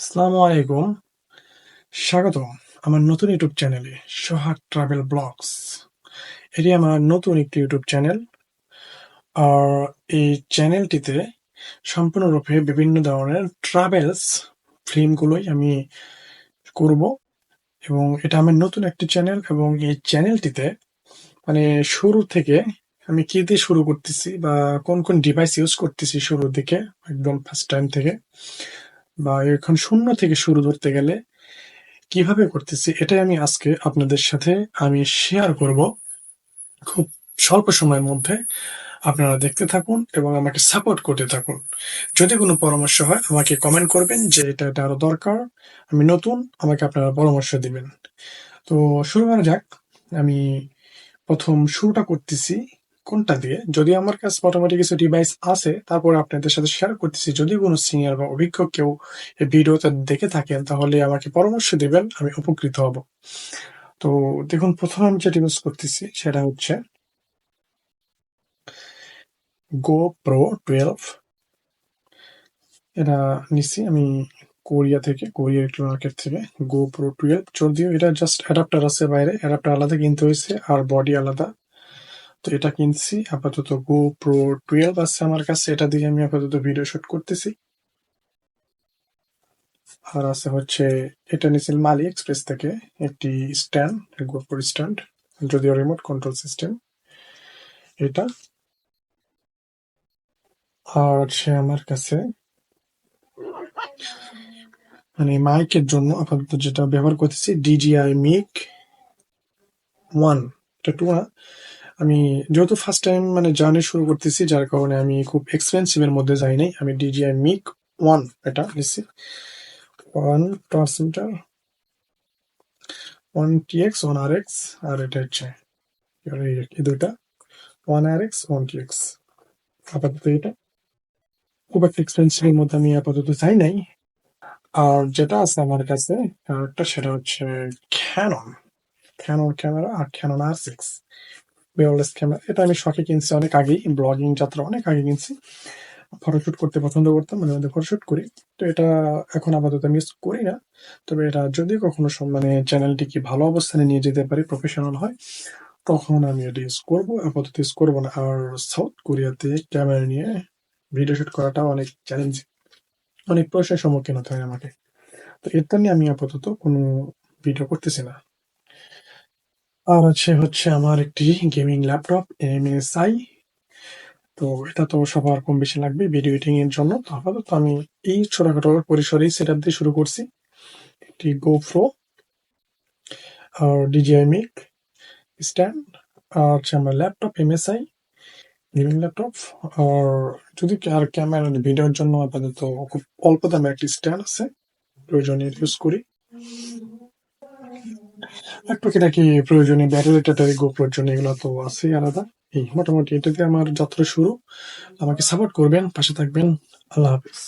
আসসালামু আলাইকুম। স্বাগত আমার নতুন ইউটিউব চ্যানেলে সোহাগ ট্রাভেল ব্লগস। এটি আমার নতুন একটি ইউটিউব চ্যানেল। আর এই চ্যানেলটিতে সম্পূর্ণরূপে বিভিন্ন ধরনের ট্রাভেলস ফিল্মগুলোই আমি করব। এবং এটা আমার নতুন একটি চ্যানেল এবং এই চ্যানেলটিতে মানে শুরু থেকে আমি কি দিয়ে শুরু করতেছি বা কোন কোন ডিভাইস ইউজ করতেছি শুরুর দিকে, একদম ফার্স্ট টাইম থেকে। বা এখন শূন্য থেকে শুরু ধরতে গেলে কীভাবে করতেছি, এটাই আমি আজকে আপনাদের সাথে আমি শেয়ার করব। খুব স্বল্প সময়ের মধ্যে আপনারা দেখতে থাকুন এবং আমাকে সাপোর্ট করতে থাকুন। যদি কোনো পরামর্শ হয়, আমাকে কমেন্ট করবেন যে এটা এটা আরও দরকার, আমি নতুন, আমাকে আপনারা পরামর্শ দিবেন। তো শুরু করা যাক। আমি প্রথম শুরুটা করতেছি। কোনটা দিয়ে? যদি আমার কাছে মোটামুটি কিছু ডিভাইস আছে, তারপরে আপনাদের সাথে শেয়ার করতেছি। যদি কোনো সিনিয়র বা অভিজ্ঞ কেউ এই ভিডিওটা দেখে থাকেন, তাহলে আমাকে পরামর্শ দিবেন, আমি উপকৃত হব। তো দেখুন, প্রথম আমি যেটা ইউজ করতেছি, সেটা হচ্ছে গো প্রো টুয়েলভ এটা নিচ্ছি আমি কোরিয়া থেকে, কোরিয়া একটি মার্কেট থেকে। গো প্রো টুয়েলভ যদিও এটা জাস্ট অ্যাডাপ্টার আছে বাইরে অ্যাডাপ্টার আলাদা কিনতে হয়েছে, আর বডি আলাদা। তো এটা কিনছি। আপাতত গো প্রো টুয়েলভ আছে আমার কাছে। এটা দিয়ে আমি আপাতত ভিডিও শুট করতেছি। আর আছে হচ্ছে, এটা নিয়েছিল মালি এক্সপ্রেস থেকে একটি স্ট্যান্ড গোপ্রো স্ট্যান্ড যদিও রিমোট কন্ট্রোল সিস্টেম এটা। আর হচ্ছে আমার কাছে মানে মাইকের জন্য আপাতত যেটা ব্যবহার করতেছি ডিজিআই মিক ওয়ান এটা টু না। আমি যেহেতু ফার্স্ট টাইম মানে জার্নি শুরু করতেছি, যার কারণে আমি খুব এক্সপেন্সিভ এর মধ্যে যাই নাই। আমি ডিজিআই মিক ওয়ান এটা নিচ্ছি one transmitter one TX one R X আর এটা হচ্ছে এই- দুইটা। One R X one TX আপাতত এটা। খুব একটা এক্সপেন্সিভ এর মধ্যে আমি আপাতত চাই নাই। আর যেটা আছে আমার কাছে একটা সেটা হচ্ছে ক্যানন ক্যানন ক্যামেরা আর Canon R six mirrorless camera এটা আমি শখে কিনছি, অনেক আগেই। ব্লগিং যাত্রা অনেক আগে কিনছি। ফটোশুট করতে পছন্দ করতাম মানে মধ্যে ফটোশুট করি। তো এটা এখন আপাতত আমি ইউজ করি না। তবে এটা যদি কখনো মানে চ্যানেলটি কি ভালো অবস্থানে নিয়ে যেতে পারি প্রফেশনাল হয়, তখন আমি এটা ইউজ করব। আপাতত ইউজ করব না। আর সাউথ কোরিয়াতে ক্যামেরা নিয়ে ভিডিও শুট করাটা অনেক চ্যালেঞ্জিং অনেক প্রশ্নের সম্মুখীন হতে হয় আমাকে। তো এটা নিয়ে আমি আপাতত কোনো ভিডিও করতেছি না। আর আছে হচ্ছে আমার একটি গেমিং ল্যাপটপ এমএসআই তো এটা তো সবার কম বেশি লাগবে ভিডিও এডিটিং এর জন্য। তো আপাতত আমি এই ছোটখাটো পরিসরেই সেট আপ দিয়ে শুরু করছি। একটি গোপ্রো আর ডিজিআই মিক স্ট্যান্ড আর হচ্ছে আমার ল্যাপটপ এমএসআই গেমিং ল্যাপটপ আর যদি আর ক্যামেরা ভিডিওর জন্য আপাতত খুব অল্প দামে একটি স্ট্যান্ড আছে প্রয়োজনীয় ইউজ করি। একটু কি নাকি প্রয়োজনীয় ব্যাটারি ট্যাটারি গোপ্রোর জন্য এগুলো তো আছেই আলাদা এই মোটামুটি এটাতে আমার যাত্রা শুরু আমাকে সাপোর্ট করবেন পাশে থাকবেন আল্লাহ হাফিজ